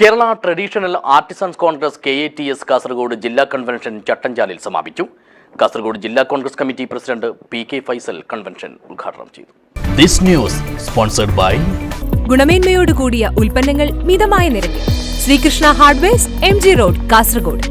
Kerala traditional artisans Congress K A T S Kasaragod ജില്ലാ convention ചട്ടഞ്ചാലിൽ സമാപിച്ചു. കാസർഗോഡ് ജില്ലാ Congress committee president P K Faisal convention ഉദ്ഘാടനം ചെയ്തു. ദിസ് ന്യൂസ് സ്പോൺസർഡ് ബൈ ഗുണമേന്മയോട് കൂടിയ ഉൽപ്പന്നങ്ങൾ മിതമായ നിരക്കിൽ. Sreekrishna hardwares M G road Kasaragod.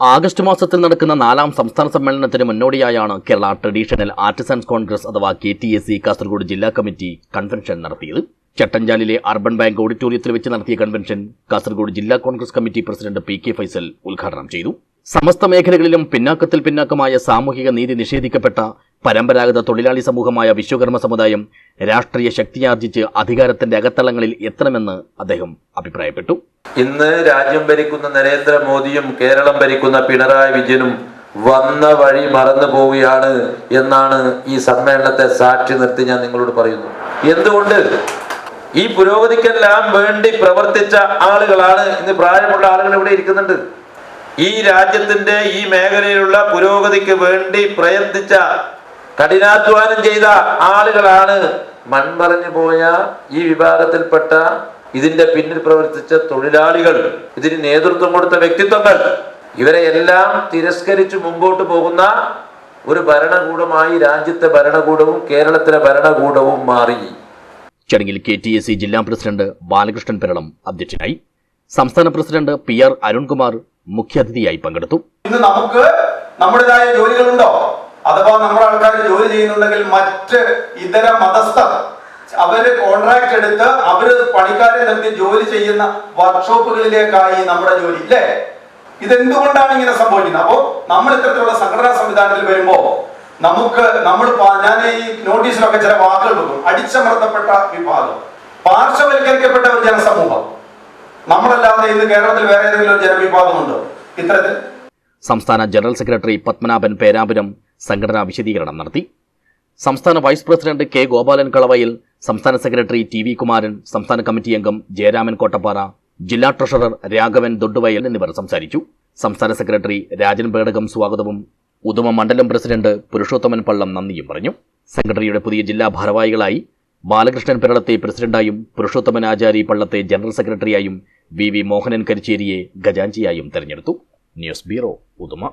August മാസത്തിൽ നടക്കുന്ന നാലാം സംസ്ഥാന സമ്മേളനത്തിന് മുന്നോടിയായാണ് കേരള ട്രഡീഷണൽ ആർട്ടിസൺസ് കോൺഗ്രസ് അഥവാ K T S C Kasaragod ജില്ലാ കമ്മിറ്റി കൺവെൻഷൻ നടത്തിയത്. ചട്ടഞ്ചാലിലെ അർബൻ ബാങ്ക് ഓഡിറ്റോറിയത്തിൽ വെച്ച് നടത്തിയ കൺവെൻഷൻ കാസർഗോഡ് ജില്ലാ congress committee president P K Faisal ഉദ്ഘാടനം ചെയ്തു. സമസ്ത മേഖലകളിലും പിന്നാക്കത്തിൽ പിന്നാക്കമായ സാമൂഹിക നീതി നിഷേധിക്കപ്പെട്ട പരമ്പരാഗത തൊഴിലാളി സമൂഹമായ വിശ്വകർമ്മ സമുദായം രാഷ്ട്രീയ ശക്തിയാർജിച്ച് അധികാരത്തിന്റെ അകത്തളങ്ങളിൽ എത്തണമെന്ന് അദ്ദേഹം അഭിപ്രായപ്പെട്ടു. ഇന്ന് രാജ്യം ഭരിക്കുന്ന നരേന്ദ്രമോദിയും കേരളം ഭരിക്കുന്ന പിണറായി വിജയനും വന്ന വഴി മറന്നു പോവുകയാണ് എന്നാണ് ഈ സമ്മേളനത്തെ സാക്ഷി നിർത്തി ഞാൻ നിങ്ങളോട് പറയുന്നു. എന്തുകൊണ്ട്? ഈ പുരോഗതിക്കെല്ലാം വേണ്ടി പ്രവർത്തിച്ച ആളുകളാണ് ഇന്ന് പ്രായമുള്ള ആളുകൾ ഇവിടെ ഇരിക്കുന്നുണ്ട്. ഈ രാജ്യത്തിന്റെ ഈ മേഖലയിലുള്ള പുരോഗതിക്ക് വേണ്ടി പ്രയത്നിച്ച കഠിനാധ്വാനം ചെയ്ത ആളുകളാണ് മൺമറഞ്ഞു പോയ ഈ വിഭാഗത്തിൽപ്പെട്ട ഇതിന്റെ പിന്നിൽ പ്രവർത്തിച്ച തൊഴിലാളികൾ ഇതിന് നേതൃത്വം കൊടുത്ത വ്യക്തിത്വങ്ങൾ. ഇവരെ എല്ലാം തിരസ്കരിച്ച് മുമ്പോട്ട് പോകുന്ന ഒരു ഭരണകൂടമായി രാജ്യത്തെ ഭരണകൂടവും കേരളത്തിലെ ഭരണകൂടവും മാറി. ചടങ്ങിൽ കെ ടി എസ് സി ജില്ലാ പ്രസിഡന്റ് ബാലകൃഷ്ണൻ പെരളം അധ്യക്ഷനായി. സംസ്ഥാന പ്രസിഡന്റ് പി ആർ അരുൺകുമാർ മുഖ്യാതിഥിയായി പങ്കെടുത്തു. ഇന്ന് നമുക്ക് നമ്മുടേതായ ജോലികളുണ്ടോ? അഥവാ നമ്മുടെ ആൾക്കാർ ജോലി ചെയ്യുന്നുണ്ടെങ്കിൽ മറ്റ് ഇതര മതസ്ഥർ അവർ കോൺട്രാക്ട് എടുത്ത് അവർ പണിക്കാരെ നിർത്തി ജോലി ചെയ്യുന്ന വർക്ക്ഷോപ്പുകളിലേക്കായി നമ്മുടെ ജോലി ഇല്ലേ? ഇതെന്തുകൊണ്ടാണ് ഇങ്ങനെ സംഭവിക്കുന്നത്? അപ്പോൾ നമ്മൾ ഇത്തരത്തിലുള്ള സംഘടനാ സംവിധാനത്തിൽ വരുമ്പോ നമുക്ക് നമ്മൾ ഞാൻ ഈ നോട്ടീസിലൊക്കെ ചില വാക്കുകൾ കൊടുക്കും അടിച്ചമർത്തപ്പെട്ട വിഭാഗം. പാർശ്വവൽക്കരിക്കപ്പെട്ട ഒരു ജനസമൂഹം. നമ്മളല്ലാതെ ഇന്ന് കേരളത്തിൽ വേറെ ഏതെങ്കിലും ജനവിഭാഗമുണ്ടോ? ഇത്തരത്തിൽ. സംസ്ഥാന ജനറൽ സെക്രട്ടറി പത്മനാഭൻ പേരാപുരം സംഘടനാ വിശദീകരണം നടത്തി. സംസ്ഥാന വൈസ് പ്രസിഡന്റ് കെ ഗോപാലൻ കളവയിൽ സംസ്ഥാന സെക്രട്ടറി ടി വി കുമാരൻ സംസ്ഥാന കമ്മിറ്റി അംഗം ജയരാമൻ കോട്ടപ്പാറ ജില്ലാ ട്രഷറർ രാഘവൻ ദൊഡ്ഡുവയൽ എന്നിവർ സംസാരിച്ചു. സംസ്ഥാന സെക്രട്ടറി രാജൻ പേടകം സ്വാഗതവും ഉദുമ മണ്ഡലം പ്രസിഡന്റ് പുരുഷോത്തമൻ പള്ളം നന്ദിയും പറഞ്ഞു. സെക്രട്ടറിയുടെ പുതിയ ജില്ലാ ഭാരവാഹികളായി ബാലകൃഷ്ണൻ പെരളത്തെ പ്രസിഡന്റായും പുരുഷോത്തമൻ ആചാരി പള്ളത്തെ ജനറൽ സെക്രട്ടറിയായും വി വി മോഹനൻ കരിച്ചേരിയെ ഖജാൻജിയായും തെരഞ്ഞെടുത്തു. News bureau Uduma.